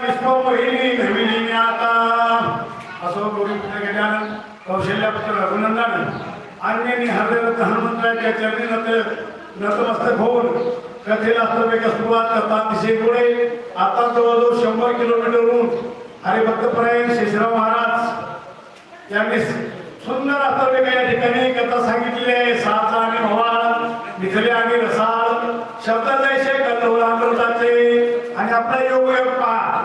विश्वमोहिनी नविनी आता असो गुरुपुत्र गजानन कौशल्यापुत्र रघुनंदन अन्य हृदय हनुमंतराच्या चरणी नत नतमस्तक होऊन कथेला अर्थवेग सुरुवात करता पुढे आता जवळजवळ शंभर किलोमीटरहून हरिभक्तपरायण शेषराव महाराज यांनी सुंदर अर्थवेग या ठिकाणी कथा सांगितली आहे साचा आणि भवान मिथले आणि रसाळ शब्द जैसे गंधवरामृताचे आणि आपला योग पहा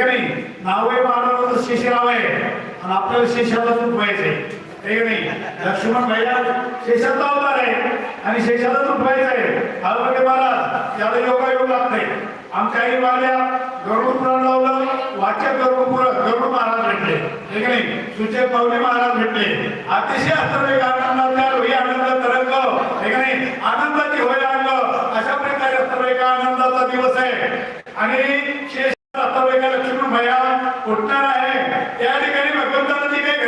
आहे का नाही नाव आहे मानव आहे आणि आपल्याला शेषाला तुटवायचंय आहे का नाही? लक्ष्मण भैया शेषाचा अवतार आहे. आणि शेषाला तुटवायचं आहे हळवके महाराज याला योगायोग लागतंय. आमच्या आई वाल्या गरुड पुराण लावलं वाचक गरुड पुराण गरुड महाराज भेटले. आहे का नाही? सुचे माऊली महाराज भेटले. अतिशय अर्थवेग आनंदात रोही आनंद तरंग. आहे का नाही? आनंदाची होय अंग. अशा प्रकारे अर्थवेग आनंदाचा दिवस आहे. आणि शेष अर्थवेगा लक्ष्मण भया उठणार आहे. त्या ठिकाणी भगवंताला जी काही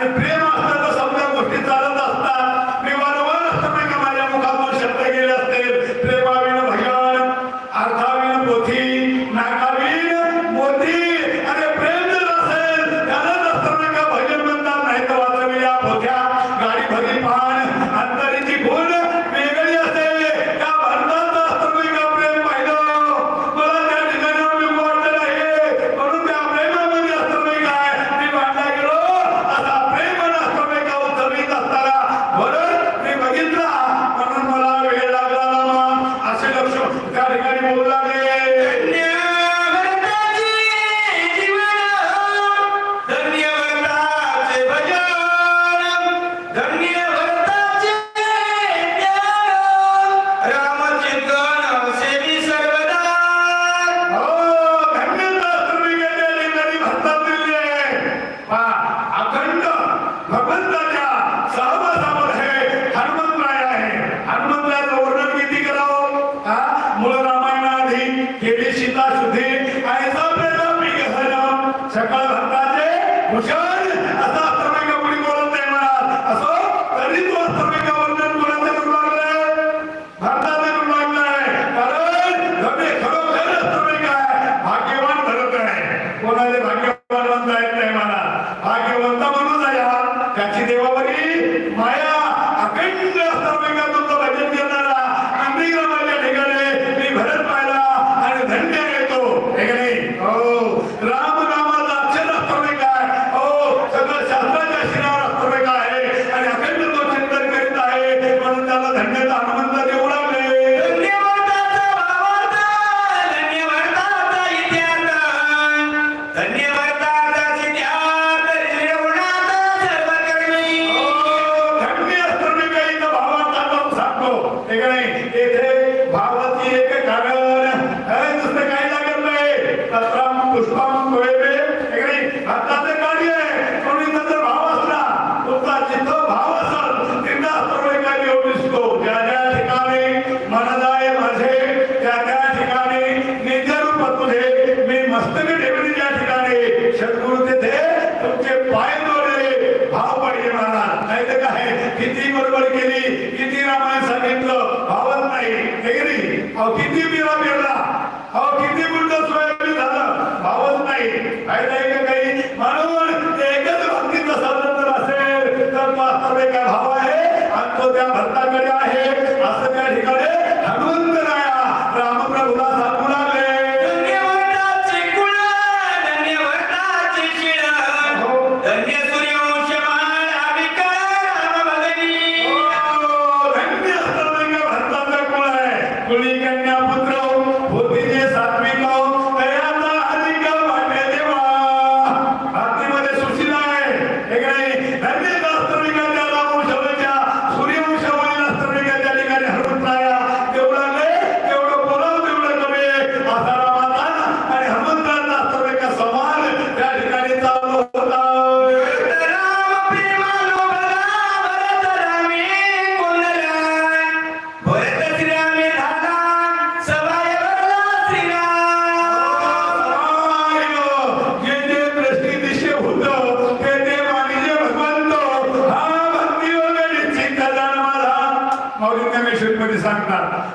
quebrando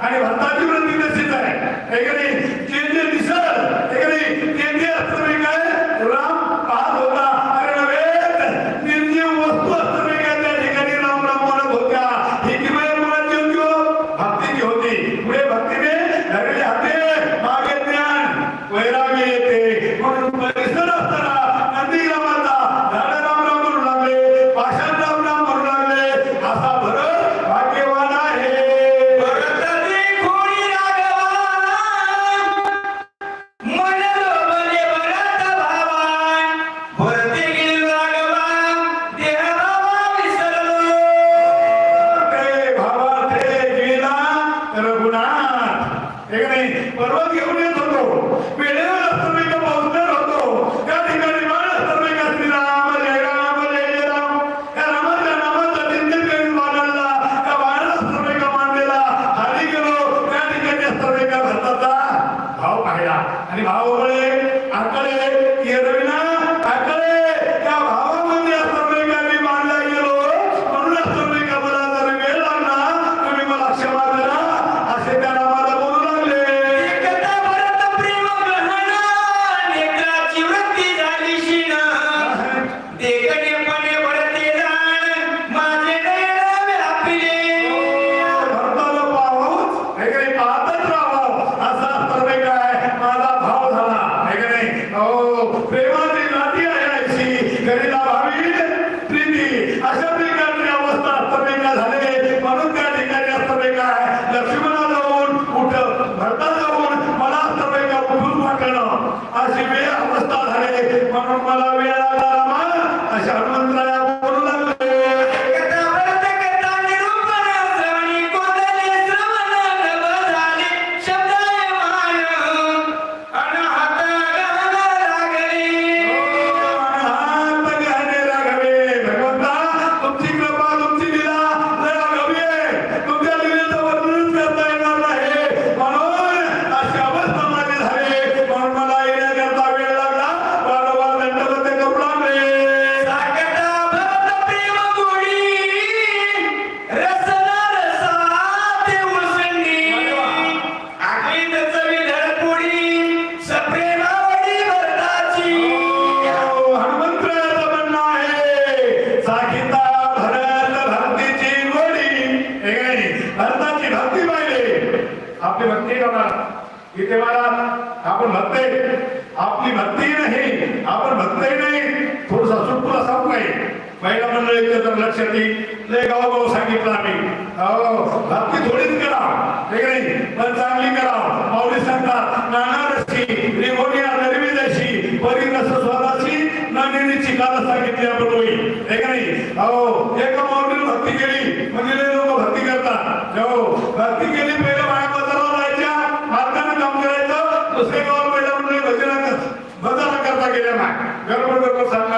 आणि भारताची वृद्धी निश्चित आहे का इथे मला आपण म्हणते आपली भक्ती नाही आपण भक्तही नाही. थोडसा सुटकुला सांगू नाही महिला मंडळी तर लक्षात येईल लय गावोगाव सांगितलं आम्ही. भक्ती थोडीच करा. हे नाही? पण चांगली करा. माऊली सांगतात नानारशी रेमोनिया नरविदशी परिरस स्वराशी नानेची काल सांगितली आपण होईल हे नाही? हो एका माऊलीने भक्ती केली. म्हणजे लोक भक्ती करतात. हो भक्ती केली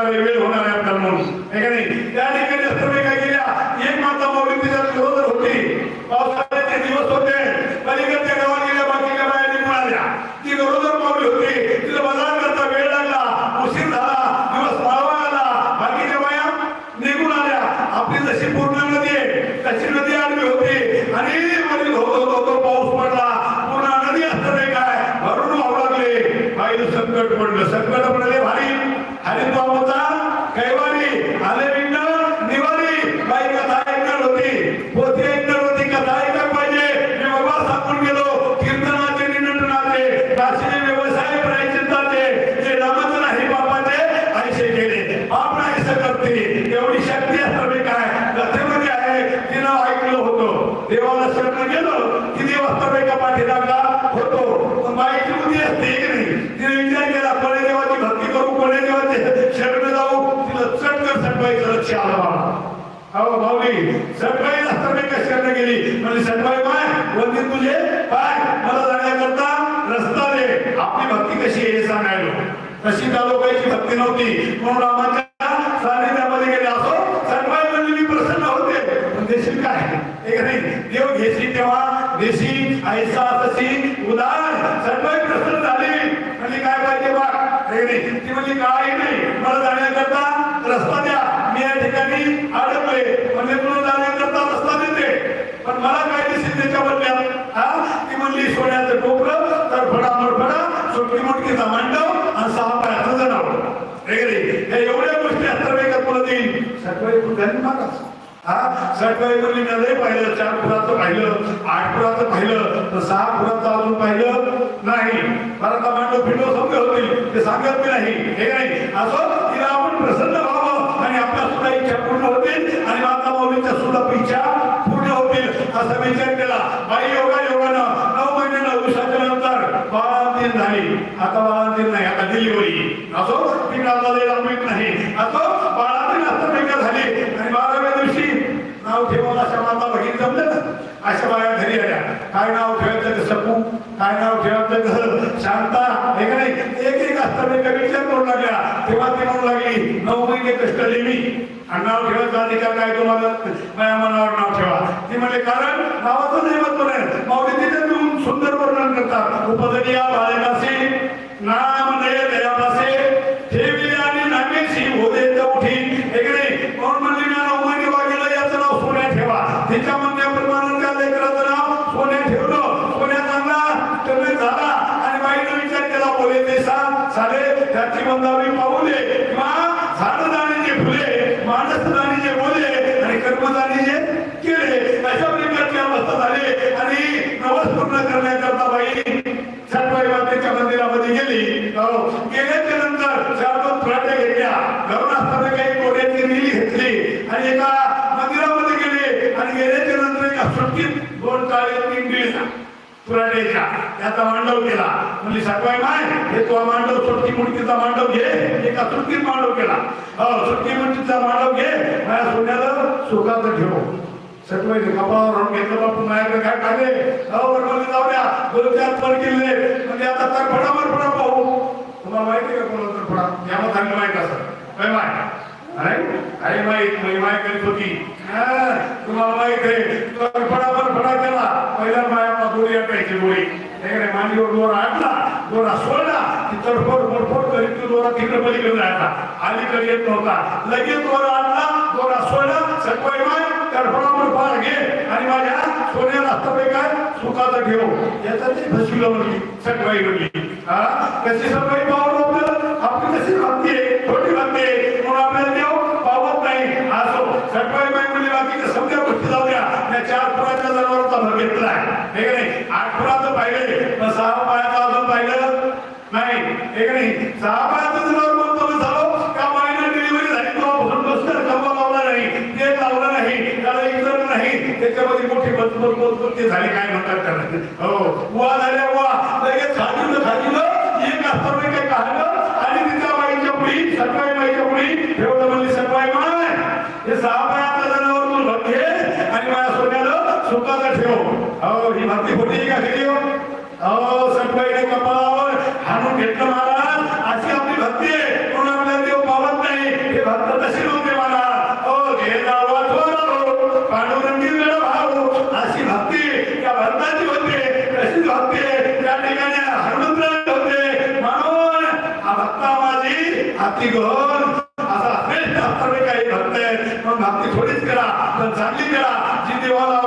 वेळ होणार आहे आपल्याला म्हणून. नाही? त्या ठिकाणी देवाला शरण गेलं की देव असताना का होतो. पण बाईची बुद्धी असते की नाही? तिने विचार केला कोणे देवाची भक्ती करू कोणे देवाचे शरण जाऊ. तिला चटकन सटवायचं लक्ष आलं बाबा. अहो भाऊजी सटवाई असताना का शरण गेली. म्हणजे सटवाई पाय वंदित तुझे? काय? मला जाण्याकरता रस्ता दे. आपली भक्ती कशी आहे हे सांगायलो. तशी त्या लोकांची भक्ती नव्हती. म्हणून रामाच्या सानिध्यामध्ये गेले. असो सटवाई म्हणजे मी प्रसन्न होते. पण देशील काय? एक नाही? देव घेशी तेव्हा देशी ऐसा तशी उदार सर्व प्रसन्न झाले. म्हणजे काय पाहिजे बा? हे नाही ती म्हणजे काय नाही. मला जाण्याकरता रस्ता द्या. मी या ठिकाणी अडकले म्हणजे तुला जाण्याकरता रस्ता देते. पण मला काय दिसेल त्याच्या बदल्यात हा? ती म्हणली सोन्याचं टोपलं तर फडा मोडफडा छोटी मोठी मांडव आणि सहा पायाचं जनावर. वगैरे या एवढ्या गोष्टी अंतर्वेगात मला देईल सटवाई कुठल्याने मागास. हा? सकाळी मी लय पाहिलं चार पुराचं पाहिलं आठ पुराचं पाहिलं तर सहा पुराचं अजून पाहिलं नाही. मला का मांडव फिंडो समजे होतील ते सांगत मी नाही. हे नाही. असं तिला आपण प्रसन्न व्हावं. आणि आपल्या सुद्धा इच्छा पूर्ण होतील. आणि माता माऊलीच्या सुद्धा इच्छा पूर्ण होतील. असा विचार केला. बाई योगा योगानं. नऊ महिने नऊ नंतर बाळा बाळांतीन झाली आता बाळांतीन नाही. आता डिलिव्हरी. असो ती लांबीत नाही. असो बाळांतीन हस्तमेका झाली आणि बाराव्या दिवशी नाव ठेवून अशा माता भगिनी जमल्या ना अशा बाया घरी आल्या काय नाव ठेवायचं ते सपू काय नाव ठेवायचं शांता. हे नाही? एक एक हस्तमेका विचार तोंड लागल्या. तेव्हा ती म्हणू लागली नऊ महिने कष्ट लिहिली. आणि नाव ठेवायचा अधिकार काय तुम्हाला? माझ्या मनावर नाव ठेवा. ते म्हणले कारण नावाचं नाही महत्त्व नाही. माऊली तिथे तुम्ही सुंदर वर्णन करतात. उपदनिया बाळकाशी नाम नये दयापासे ठेवी आणि नामेशी होते चौठी हे नाही? म्हणून म्हणजे विचार केला ते सांग साले त्याची बंदावी पाऊले किंवा झाड दाणीचे फुले माणस दाणीचे बोले आणि कर्मदानी जे केले अशा प्रकारची अवस्था झाली आणि नवस पूर्ण करण्याकरता बाई छटबाई मातेच्या मंदिरामध्ये गेली. हो. गेल्याच्यानंतर चार दोन फुलाट्या घेतल्या. घरून असताना काही कोऱ्याची रिली घेतली आणि एका मंदिरामध्ये गेले आणि गेल्याच्यानंतर एका सुट्टीत दोन टाळे तीन दिल्या फुलाट्याच्या त्याचा मांडव केला. म्हणजे सटवाई माय हे तो मांडव सुट्टी मुडकीचा मांडव घे. एका सुट्टीत मांडव केला. हो सुट्टी मुडकीचा मांडव घे माझ्या सोन्याला सुखाचं ठेव सटवाई कपाळावर राहून घेतलं बापू माझ्याकडे काय काढले अहो बरोबर जाऊ द्या. दोन चार पर किल्ले. म्हणजे आता तर फडावर फडा पाहू तुम्हाला माहिती का कोणाला तर फडा याला चांगलं माहीत असं काय माय. अरे अरे माहीत मी माय करीत होती. तुम्हाला माहीत आहे. तर फडावर फडा केला पहिल्या माया दोरी अटायची गोळी. त्याकडे मांडीवर दोरा आणला दोरा सोडला की तडफोड बडफोड करीत तो दोरा तिकडे पलीकडे जायचा अलीकडे येत नव्हता. लगेच दोरा आणला दोरा सोडला सटवाई माय तडफडावर फार घे. आणि माझ्या सोन्याला हस्तपे काय? सुखाचा ठेव. याचा ते फसविलं म्हणली सटवाई म्हणली. हा? कशी सटवाई पावलं आपलं आपली कशी भक्ती आहे? छोटी भक्ती आहे. म्हणून आपल्याला देव? पावत नाही. असो सटवाई माय म्हणली बाकी समजा गोष्टी जाऊ द्या. या चार पुराच्या जनावरांचा भर घेतलाय. हे सहा पायाचं अजून पाहिलं? नाही हे नाही. सहा पायाचं जनावर म्हणतो झालो का बाईनं डिलिव्हरी झाली? लावला नाही. ते लावलं नाही त्याला इतर नाही. त्याच्यामध्ये मोठी मजबूत ते झाली काय म्हणतात त्याला? हो. वा झाल्या वा लगेच खाजून खाजून एक असतं काय काढलं आणि तिच्या बाईच्या पुढी सटवाई बाईच्या पुढी ठेवलं म्हणली सटवाई माय हे सहा पायाचं जनावर तू घे आणि माझ्या सोन्याला सुखाचा ठेव. हो ही भक्ती होती का अहो सटवाईने कपाळावर. हाणून घेतलं महाराज. अशी आपली भक्ती आहे. म्हणून आपल्याला देव पावत नाही. हे भक्त तशी नव्हते महाराज. हो घे जावा पांडुरंगी वेळ भाऊ अशी भक्ती त्या भक्ताची होते. तशीच भक्ती त्या ठिकाणी हनुमंतराज होते. म्हणून हा भक्ता माझी हाती गहन असा श्रेष्ठ काही भक्त आहेत. पण भक्ती थोडीच करा. पण चांगली करा. जी देवाला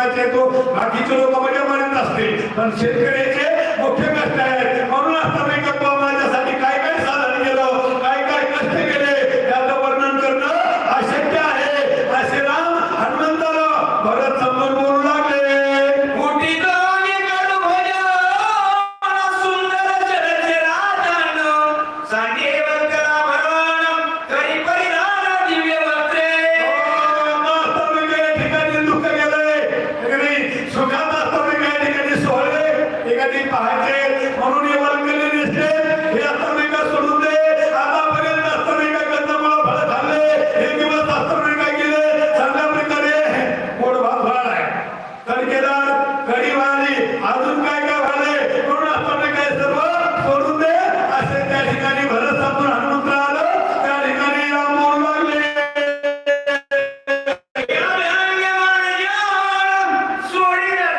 कोणाचे येतो बाकीचे लोक म्हणजे म्हणत असतील. पण शेतकऱ्याचे